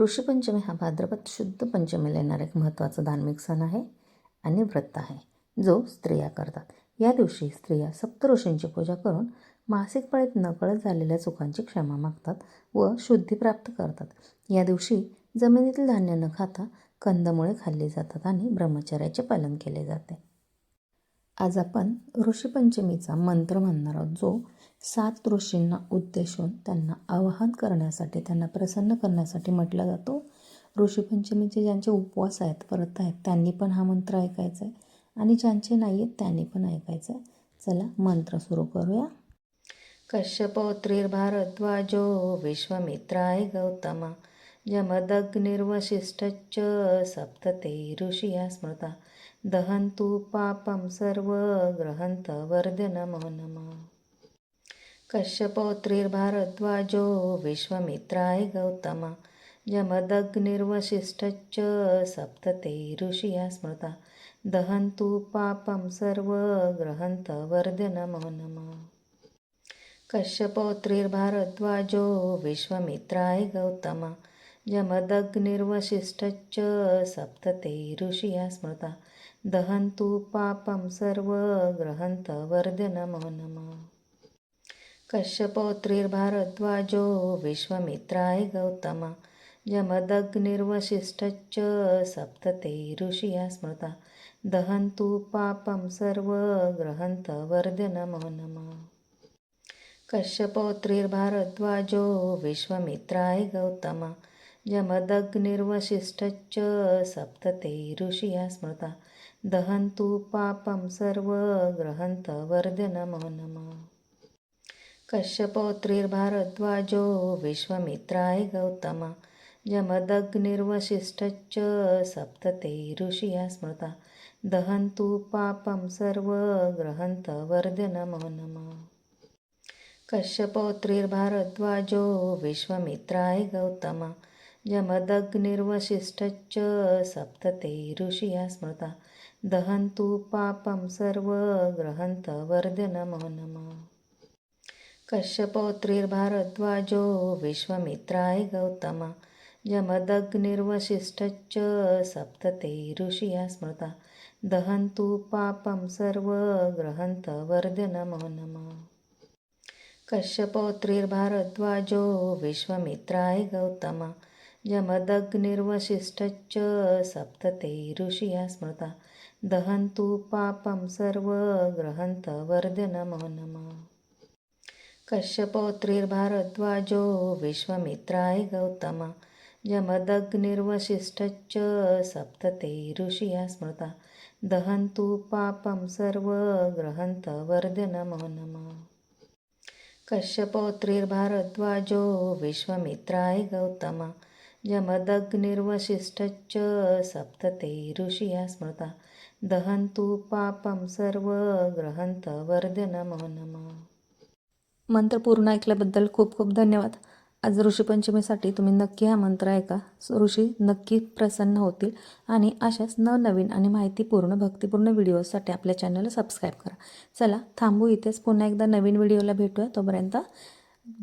ऋषीपंचमी हा भाद्रपद शुद्ध पंचमीला येणारा एक महत्त्वाचा धार्मिक सण आहे आणि व्रत आहे जो स्त्रिया करतात. या दिवशी स्त्रिया सप्त ऋषींची पूजा करून मासिक पाळीत नकळत झालेल्या चुकांची क्षमा मागतात व शुद्धी प्राप्त करतात. या दिवशी जमिनीतील धान्य न खाता कंदमुळे खाल्ली जातात आणि ब्रह्मचर्याचे पालन केले जाते. आज आपण ऋषीपंचमीचा मंत्र म्हणणार आहोत जो सात ऋषींना उद्देशून त्यांना आवाहन करण्यासाठी त्यांना प्रसन्न करण्यासाठी म्हटला जातो. ऋषीपंचमीचे ज्यांचे उपवास आहेत व्रत आहेत त्यांनी पण हा मंत्र ऐकायचा आहे. आणि ज्यांचे नाही आहेत त्यांनी पण ऐकायचं आहे. चला मंत्र सुरू करूया. कश्यपौत्रीर्भारद्वाजो विश्वमित्राय गौतमा। जमदग्निर्वशिष्ठश्च सप्तते ऋषिया स्मृता। दहन्तु पापं सर्व ग्रहन्त वर्ध्य नमो नमः कश्यपौत्रीर्भारद्वाजो विश्वमित्राय गौतमा। सप्त सप्तते ऋषिया स्मृता। दहन्तु पापं सर्व ग्रहन्त वर्ध्य नमो नमः कश्यपौत्रीर्भारद्वाजो विश्वमित्राय गौतमा। जमदग्निर्वशिष्ठश्च सप्तते ऋषिया स्मृता। दहन्तु पापं सर्व ग्रहन्त वर्ध्य नमो नमः। कश्यपौत्रीर्भारद्वाजो विश्वमित्राय गौतमा। सप्त सप्तते ऋषिया स्मृता। दहन्तु पापं सर्व ग्रहन्त वर्ध्य नमो नमः। कश्यपौत्रीर्भारद्वाजो विश्वमित्राय गौतमा। जमदग्निर्वशिष्ठश्च सप्तते ऋषिया स्मृता। दहन्तु पापं सर्व ग्रहन्त वर्ध्य नमो नमः। कश्यपौत्रीर्भारद्वाजो विश्वमित्राय गौतमा। जमदग्निर्वशिष्ठश्च सप्तते ऋषिया स्मृता। दहन्तु पापं सर्व ग्रहन्त वर्ध्य नमो नमः। कश्यपौत्रीर्भारद्वाजो विश्वमित्राय गौतमा। जमदग्निर्वशिष्ठश्च सप्तते ऋषिया स्मृता। दहन्तु पापं सर्व ग्रहन्त वर्ध्य नमो नमः कश्यपौत्रीर्भारद्वाजो विश्वमित्राय गौतमा। सप्त सप्तते ऋषिया स्मृता। दहन्तु पापं सर्व ग्रहन्त वर्ध्य नमो नमः कश्यपौत्रीर्भारद्वाजो विश्वमित्राय गौतमा। जमदग्निर्वशिष्ठश्च सप्तते ऋषिया स्मृता। दहन्तु पापं सर्व ग्रहन्त वर्ध्य नमो नमः कश्यपौत्रीर्भारद्वाजो विश्वमित्राय गौतमा। सप्त सप्तते ऋषिया स्मृता। दहन्तु पापं सर्व ग्रहन्त वर्ध्य नमो नमः कश्यपौत्रीर्भारद्वाजो विश्वमित्राय गौतमा। जमदग्निर्वशिष्ठश्च सप्तते ऋषिया स्मृता। दहन्तु पापं सर्व ग्रहंत वर्ध्य नमो नमः मंत्र पूर्ण ऐकल्याबद्दल खूप खूप धन्यवाद. आज ऋषीपंचमीसाठी तुम्ही नक्की हा मंत्र ऐका. ऋषी नक्की प्रसन्न होतील आणि अशाच नवनवीन आणि माहितीपूर्ण भक्तिपूर्ण व्हिडिओसाठी आपल्या चॅनलला सबस्क्राईब करा. चला थांबू इथेच. पुन्हा एकदा नवीन व्हिडिओला भेटूया. तोपर्यंत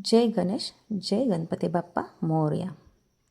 जय गणेश जय गणपती बाप्पा. मोरया.